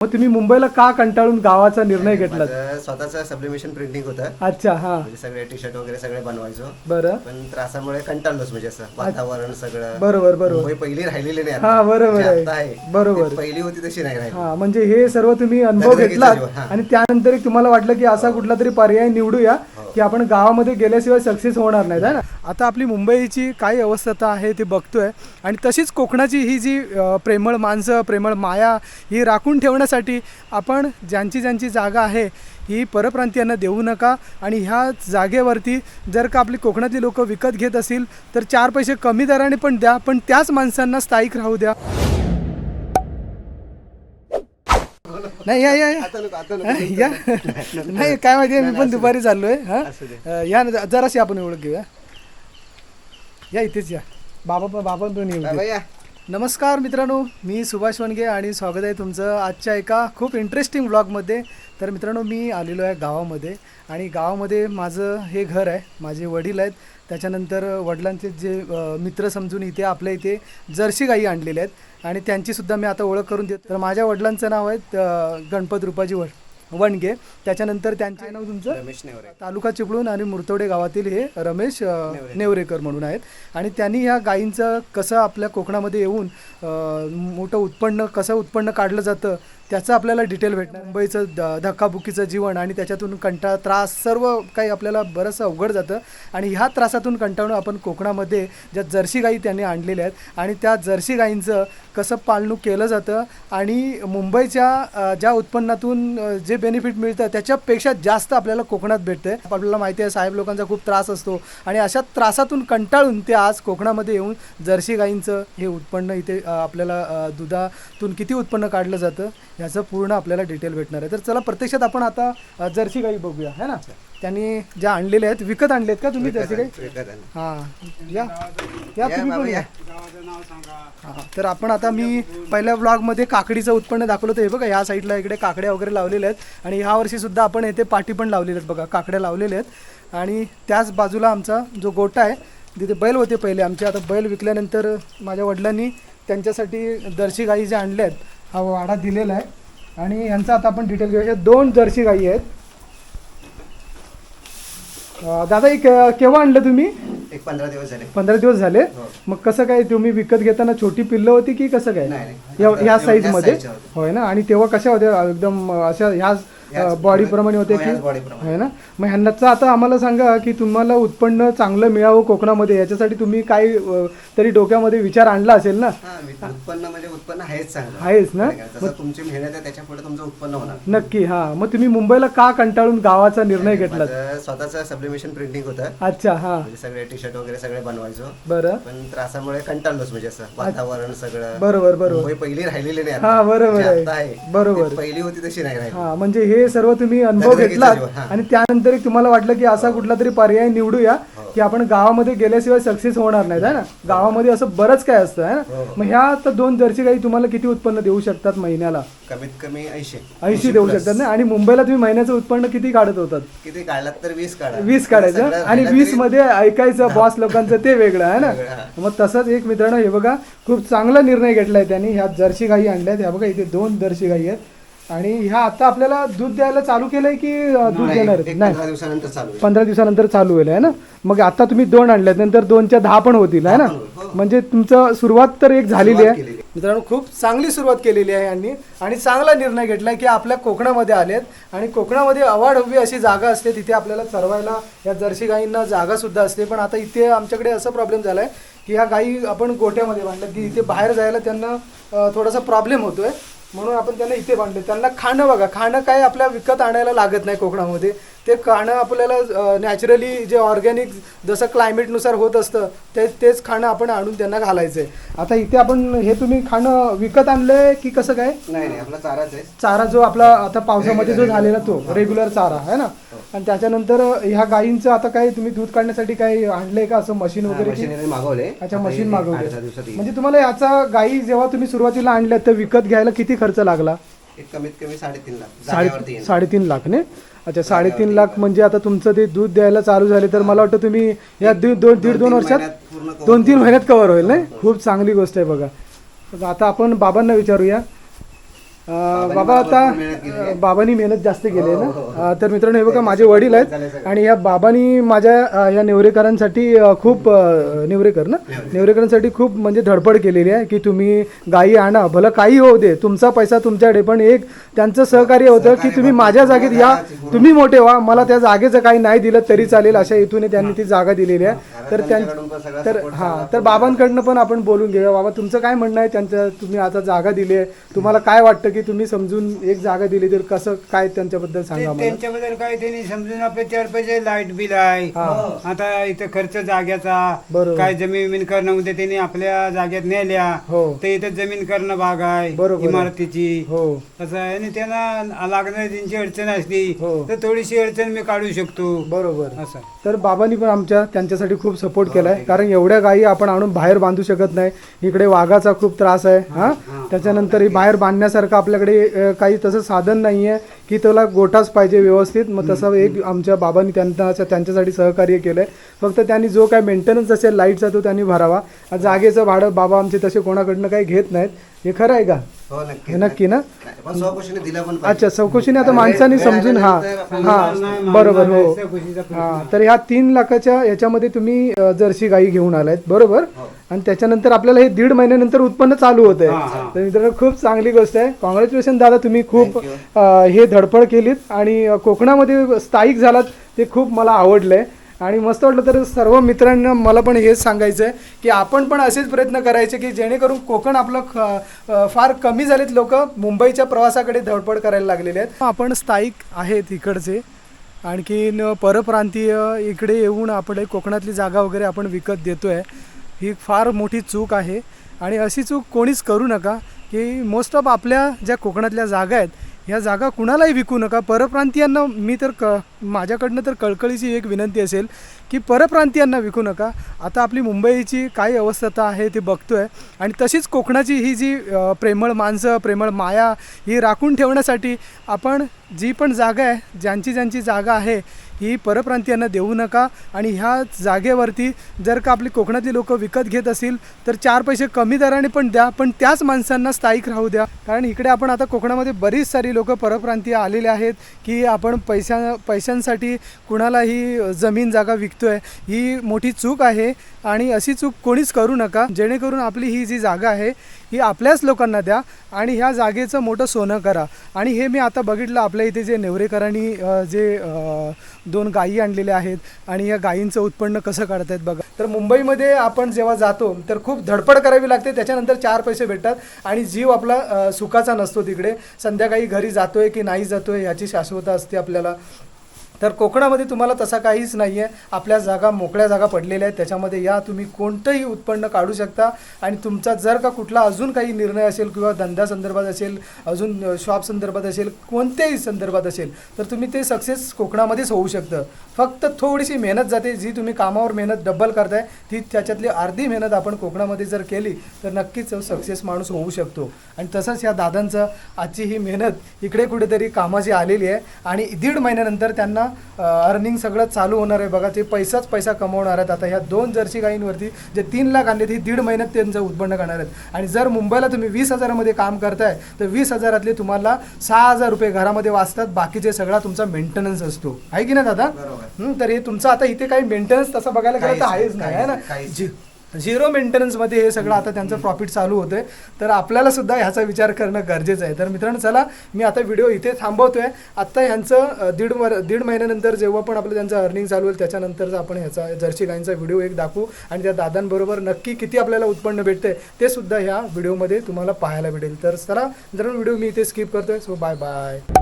मग तुम्ही मुंबईला का कंटाळून गावाचा निर्णय घेतला माझं स्वतःचं सब्लिमेशन प्रिंटिंग होतं. अच्छा हा. म्हणजे सगळे टी शर्ट वगैरे सगळे बनवायचो. बरं. पण त्रासामुळे कंटाळलोच म्हणजे असं वातावरण सगळं. बरोबर बरोबर. मुंबई पहिली राहिलेली नाही हा, आता. बरोबर जी आहे. आता आहे बरोबर. ती पहिली होती तशी नाही राहिली. हा म्हणजे हे सर्व तुम्ही अनुभव दगदगीचं घेतलात जीवन, हा. आणि त्यानंतर एक तुम्हाला वाटलं की असा कुठला तरी पर्याय निवडूया. की आपण गावामध्ये गेल्याशिवाय सक्सेस होणार नाही आहे ना? आता आपली मुंबईची काय अवस्था आहे ते बघतोय. आणि तशीच कोकणाची ही जी प्रेमळ माणसं प्रेमळ माया ही राखून ठेवण्यासाठी आपण ज्यांची ज्यांची जागा आहे ही परप्रांतीयांना देऊ नका. आणि ह्या जागेवरती जर का आपली कोकणातली लोक विकत घेत असतील तर चार पैसे कमी दराने पण द्या पण त्याच माणसांना स्थायिक राहू द्या. नाही या या या आता नको, आता नको. या नाही काय माहिती मी पण दुपारी चाललोय हा असू दे. अ, या ना जराशी आपण ओळख घेऊया या इथेच या बाबा पण बाबा पण येऊ बाबा दे. या. नमस्कार मित्रांनो मी सुभाष वनगे आणि स्वागत आहे तुमचं आजच्या एका खूप इंटरेस्टिंग ब्लॉगमध्ये तर मित्रांनो मी आलेलो आहे गावामध्ये आणि गावामध्ये माझं हे घर आहे माझे वडील आहेत. त्याच्यानंतर वडिलांचे जे मित्र समजून इथे आपल्या इथे जर्सी गाई आणलेल्या आहेत. आणि त्यांचीसुद्धा मी आता ओळख करून देतो. तर माझ्या वडिलांचं नाव आहे गणपत रुपाजी वड वणगे त्याच्यानंतर त्यांचे नाव तुमचं? रमेश नेवरे. तालुका चिपळूण आणि मुरतोडे गावातील हे रमेश नेवरेकर म्हणून आहेत. आणि त्यांनी ह्या गायींचं कसं आपल्या कोकणामध्ये येऊन अ, मोठं उत्पन्न कसं उत्पन्न काढलं जातं त्याचं आपल्याला डिटेल भेटणार. मुंबईचं द धक्काबुक्कीचं जीवन आणि त्याच्यातून कंटाळ त्रास सर्व काही आपल्याला बरंचसं अवघड जातं. आणि ह्या त्रासातून कंटाळून आपण कोकणामध्ये ज्या जर्सी गाई त्यांनी आणलेल्या आहेत आणि त्या जर्सी गाईंचं कसं पालणूक केलं जातं आणि मुंबईच्या ज्या उत्पन्नातून जे बेनिफिट मिळतं त्याच्यापेक्षा जास्त आपल्याला कोकणात भेटतं आपल्याला माहिती आहे साहेब लोकांचा खूप त्रास असतो आणि अशा त्रासातून कंटाळून ते आज कोकणामध्ये येऊन जर्सी गाईंचं हे उत्पन्न इथे आपल्याला दुधातून किती उत्पन्न काढलं जातं ह्याचं पूर्ण आपल्याला डिटेल भेटणार आहे. तर चला प्रत्यक्षात आपण आता जर्सी गाई बघूया है ना? त्यांनी ज्या आणलेल्या आहेत विकत आणलेत का तुम्ही जर्सी गाई. हां. या. या तुम्ही पण या. हा, तर आपण आता मी पहिल्या ब्लॉगमध्ये काकडीचं उत्पन्न दाखवलं होतं. हे बघा ह्या साईडला इकडे काकड्या वगैरे लावलेल्या आहेत. आणि ह्या वर्षी सुद्धा आपण येथे पाटी पण लावलेल्या आहेत बघा काकड्या लावलेल्या आहेत. आणि त्याच बाजूला आमचा जो गोटा आहे तिथे बैल होते पहिले. आमचे आता बैल विकल्यानंतर माझ्या वडिलांनी त्यांच्यासाठी जर्सी गाई ज्या आणल्या आहेत हा वाडा दिलेला आहे. आणि यांचा आता आपण डिटेल घेऊया. ह्या दोन जर्सी गाई आहेत. दादा एक केव्हा आणलं तुम्ही? एक पंधरा दिवस झाले. पंधरा दिवस झाले. हो. मग कसं काय तुम्ही विकत घेताना छोटी पिल्लं होती की कसं काय? ह्या साईजमध्ये. होय ना? आणि तेव्हा कशा होत्या? एकदम अशा ह्याच बॉडी प्रमाणे होते हो, की. होय ना? मग ह्यांनाचं आता आम्हाला सांगा की तुम्हाला उत्पन्न चांगलं मिळावं कोकणामध्ये याच्यासाठी तुम्ही काय तरी डोक्यामध्ये विचार आणला असेल ना? उत्पन्न म्हणजे उत्पन्न आहेच चांगलं. आहेच ना? तुमची मेहनत आहे त्याच्या पुढे तुमचं उत्पन्न होणार. नक्की हा. मग तुम्ही मुंबईला का कंटाळून गावाचा निर्णय घेतलात? माझं स्वतःचं सब्लिमेशन प्रिंटिंग होतं. अच्छा हा. म्हणजे सगळे टी शर्ट वगैरे सगळे बनवायचो. बरं. पण त्रासामुळे कंटाळलोच म्हणजे असं वातावरण सगळं. बरोबर बरोबर. पहिली राहिलेली नाही हा. बरोबर आहे. आहे बरोबर. पहिली होती तशी नाही राहिली. म्हणजे हे सर्व तुम्ही अनुभव घेतलात हा. आणि त्यानंतर तुम्हाला वाटलं की असा कुठला तरी पर्याय निवडूया की आपण गावामध्ये गेल्याशिवाय सक्सेस होणार नाही है ना? गावामध्ये असं बरंच काय असतं है ना? हो. मग ह्या आता दोन जर्सी गाई तुम्हाला किती उत्पन्न देऊ शकतात महिन्याला? कमीत कमी ऐंशी. ऐंशी देऊ शकतात ना? आणि मुंबईला तुम्ही महिन्याचं उत्पन्न किती काढत होतात? किती काढलात तर वीस काढा. वीस काढायचं आणि वीस तरी- मध्ये ऐकायचं बॉस लोकांचं ते वेगळं आहे ना? हा. मग तसंच एक मित्रांनो हे बघा खूप चांगला निर्णय घेतलाय त्यांनी. ह्या जर्सी गाई आणल्यात. ह्या बघा इथे दोन जर्सी गाई आहेत. आणि ह्या आता आपल्याला दूध द्यायला चालू केलंय की दूध नाही, देणार? नाही पंधरा दिवसानंतर चालू आहे. पंधरा दिवसानंतर चालू होईल आहे ना मग आता तुम्ही दोन आणल्यात नंतर दोनच्या दहा पण होतील आहे ना हो. म्हणजे तुमचं सुरुवात तर एक झालेली सुरुवात आहे केलेली. मित्रांनो खूप चांगली सुरुवात केलेली आहे यांनी आणि चांगला निर्णय घेतलाय की आपल्या कोकणामध्ये आलेत आणि कोकणामध्ये अवाढव्य अशी जागा असते तिथे आपल्याला चरवायला या जर्सी गायींना जागा सुद्धा असते पण आता इथे आमच्याकडे असा प्रॉब्लेम झालाय की ह्या गायी आपण गोठ्यामध्ये बांधल्या की इथे बाहेर जायला त्यांना अं, थोडासा प्रॉब्लेम होतोय म्हणून आपण त्यांना इथे बांधले. त्यांना खाणं बघा. खाणं काय आपल्या विकत आणायला लागत नाही कोकणामध्ये. ते खाणं आपल्याला नॅचरली जे ऑर्गॅनिक जसं क्लायमेटनुसार होत असतं ते तेच खाणं आपण आणून त्यांना घालायचं आहे आता इथे आपण हे तुम्ही खाणं विकत आणलंय की कसं काय? नाही नाही आपला चाराच आहे. चारा जो आपला आता पावसामध्ये जो झालेला तो रेग्युलर चारा आहे ना? आणि त्याच्यानंतर ह्या गायींचं आता काय तुम्ही दूध काढण्यासाठी काय आणलंय का असं मशीन वगैरे? मागवले अच्छा मशीन हे मागवली. म्हणजे तुम्हाला याचा गायी जेव्हा तुम्ही सुरुवातीला आणल्या तर विकत घ्यायला किती खर्च लागला? कमीत कमी साडेतीन लाख. साडेतीन लाख ने अच्छा साडेतीन लाख म्हणजे आता तुमचं ते दूध द्यायला चालू झाले तर मला वाटतं तुम्ही या दीड दोन दीड दोन वर्षात दोन तीन महिन्यात कव्हर होईल नाही? खूप चांगली गोष्ट आहे बघा आता आपण बाबांना विचारूया. बाबा आता बाबांनी मेहनत जास्त केली आहे ना तर मित्रांनो हे बघा माझे वडील आहेत आणि या बाबांनी माझ्या या नेवरेकरांसाठी खूप नेवरेकर ना नेवरेकरांसाठी खूप म्हणजे धडपड केलेली आहे की तुम्ही गायी आणा भलं काही होऊ दे तुमचा पैसा तुमच्याकडे पण एक त्यांचं सहकार्य होतं की तुम्ही माझ्या जागेत या तुम्ही मोठे व्हा मला त्या जागेचं काही नाही दिलं तरी चालेल अशा हेतूने त्यांनी ती जागा दिलेली आहे तर त्यां तर हा तर बाबांकडनं पण आपण बोलून घेऊया बाबा तुमचं काय म्हणणं आहे त्यांच्या तुम्ही आता जागा दिली आहे तुम्हाला काय वाटतं की तुम्ही समजून एक जागा दिली तर कसं काय त्यांच्याबद्दल सांगा मला? त्यांच्याबद्दल काय त्यांनी समजून आपले चार पैसे लाइट बिल आहे. आता इथं खर्च जाग्याचा बरोबर. काय जमीन विमीन करणं होते त्यांनी आपल्या जाग्यात नेल्या. हो. तर इथं जमीन करणं भाग आहे बरोबर. इमारतीची. हो. तसं आहे. आणि त्यांना लागणारी त्यांची अडचण असली हो. तर थोडीशी अडचण मी काढू शकतो. बरोबर. असं तर बाबांनी पण आमच्या त्यांच्यासाठी खूप सपोर्ट केलाय. कारण एवढ्या गायी आपण आणून बाहेर बांधू शकत नाही. इकडे वाघाचा खूप त्रास आहे हा? त्याच्यानंतर ही. बाहेर बांधण्यासारखं आपल्याकडे काही तसं साधन नाही आहे की त्याला गोठाच पाहिजे व्यवस्थित. मग तसं एक आमच्या बाबांनी त्यांना त्यांच्यासाठी सहकार्य केलंय. फक्त त्यांनी जो काय मेंटेनन्स असेल लाईटचा तो त्यांनी भरावा. जागेचं भाडं बाबा आमचे तसे कोणाकडनं काही घेत नाहीत. हे खरं आहे का? हो नक्की. हे ना? अच्छा चौकशीने आता माणसांनी समजून हा हा बरोबर हो. हा तर ह्या तीन लाखाच्या याच्यामध्ये तुम्ही जर्सी गाई घेऊन आलायत बरोबर? आणि त्याच्यानंतर आपल्याला हे दीड महिन्यानंतर उत्पन्न चालू होत आहे तर मित्रांनो खूप चांगली गोष्ट आहे. कॉंग्रॅच्युलेशन दादा तुम्ही खूप हे धडपड केलीत आणि कोकणामध्ये स्थायिक झालात ते खूप मला आवडलं. आहे आणि मस्त वाटलं तर सर्व मित्रांना मला पण हेच सांगायचं आहे की आपण पण असेच प्रयत्न करायचे की जेणेकरून कोकण आपलं ख- फार कमी झालेत लोक मुंबईच्या प्रवासाकडे धडपड करायला लागलेले आहेत. आपण स्थायिक आहेत इकडचे. आणखीन परप्रांतीय इकडे येऊन आपण कोकणातली जागा वगैरे आपण विकत देतो आहे ही फार मोठी चूक आहे. आणि अशी चूक कोणीच करू नका की मोस्ट ऑफ आपल्या ज्या कोकणातल्या जागा आहेत ह्या जागा कुणालाही विकू नका. परप्रांतीयांना मी तर क माझ्याकडनं तर कळकळीची एक विनंती असेल की परप्रांतीयांना विकू नका. आता आपली मुंबईची काय अवस्था आहे ते बघतोय. आणि तशीच कोकणाची ही जी प्रेमळ माणसं प्रेमळ माया ही राखून ठेवण्यासाठी आपण जी पण जागा आहे ज्यांची ज्यांची जागा आहे ही परप्रांतीयांना देऊ नका. आणि ह्या जागेवरती जर का आपली कोकणातली लोक विकत घेत असतील तर चार पैसे कमी दराने पण द्या पण त्याच माणसांना स्थायिक राहू द्या. कारण इकडे आपण आता कोकणामध्ये बरीच सारी लोकं परप्रांतीय आलेले आहेत की आपण पैशा पैशा पैशांसाठी कुणालाही जमीन जागा विकतोय ही मोठी चूक आहे. आणि अशी चूक कोणीच करू नका. जेणेकरून आपली ही जी जागा आहे ही आपल्याच लोकांना द्या आणि ह्या जागेचं मोठं सोनं करा. आणि हे मी आता बघितलं आपल्या इथे जे नेवरेकरांनी जे दोन गायी आणलेल्या आहेत आणि या गायींचं उत्पन्न कसं काढतायत बघा. तर मुंबईमध्ये आपण जेव्हा जातो तर खूप धडपड करावी लागते. त्याच्यानंतर चार पैसे भेटतात आणि जीव आपला सुखाचा नसतो तिकडे. संध्याकाळी घरी जातोय की नाही जातोय याची शाश्वता असते आपल्याला. तर कोकणामध्ये तुम्हाला तसा काहीच नाही आहे आपल्या जागा मोकळ्या जागा पडलेल्या आहेत. त्याच्यामध्ये या तुम्ही कोणतंही उत्पन्न काढू शकता. आणि तुमचा जर का कुठला अजून काही निर्णय असेल किंवा धंदा संदर्भात असेल अजून शॉप संदर्भात असेल कोणत्याही संदर्भात असेल तर तुम्ही ते सक्सेस कोकणामध्येच होऊ शकतं. फक्त थोडीशी मेहनत जाते. जी तुम्ही कामावर मेहनत डब्बल करताय ती त्याच्यातली अर्धी मेहनत आपण कोकणामध्ये जर केली तर नक्कीच सक्सेस माणूस होऊ शकतो. आणि तसंच या दादांचं आजची ही मेहनत इकडे कुठेतरी कामाची आलेली आहे. आणि दीड महिन्यानंतर त्यांना अर्निंग सगळं चालू होणार आहे. बघा ते पैसाच पैसा कमवणार आहेत. आता ह्या दोन जर्सी गाईंवरती जे तीन लाख आणले ही दीड महिन्यात त्यांचं उत्पन्न करणार आहेत. आणि जर मुंबईला तुम्ही वीस हजारामध्ये काम करताय तर वीस हजारातले तुम्हाला सहा हजार रुपये घरामध्ये वाचतात. बाकीचे सगळा तुमचा मेंटेनन्स असतो. आहे की ना दादा? हं, तर हे तुमचं आता इथे काही मेंटेनन्स तसं बघायला गेलं तर आहेच नाही आहे ना? झिरो मेंटेनन्समध्ये हे सगळं आता त्यांचं प्रॉफिट चालू होतंय. तर आपल्याला सुद्धा ह्याचा विचार करणं गरजेचं आहे. तर मित्रांनो चला मी आता व्हिडिओ इथे थांबवतोय. आत्ता ह्यांचं दीड वर दीड महिन्यानंतर जेव्हा पण आपलं त्यांचं अर्निंग चालू होईल त्याच्यानंतरचा आपण ह्याचा जर्सी गाईंचा व्हिडिओ एक दाखवू. आणि त्या दादांबरोबर नक्की किती आपल्याला उत्पन्न भेटते ते सुद्धा ह्या व्हिडिओमध्ये तुम्हाला पाहायला भेटेल. तर चला मित्रांनो व्हिडिओ मी इथे स्किप करतोय. So bye bye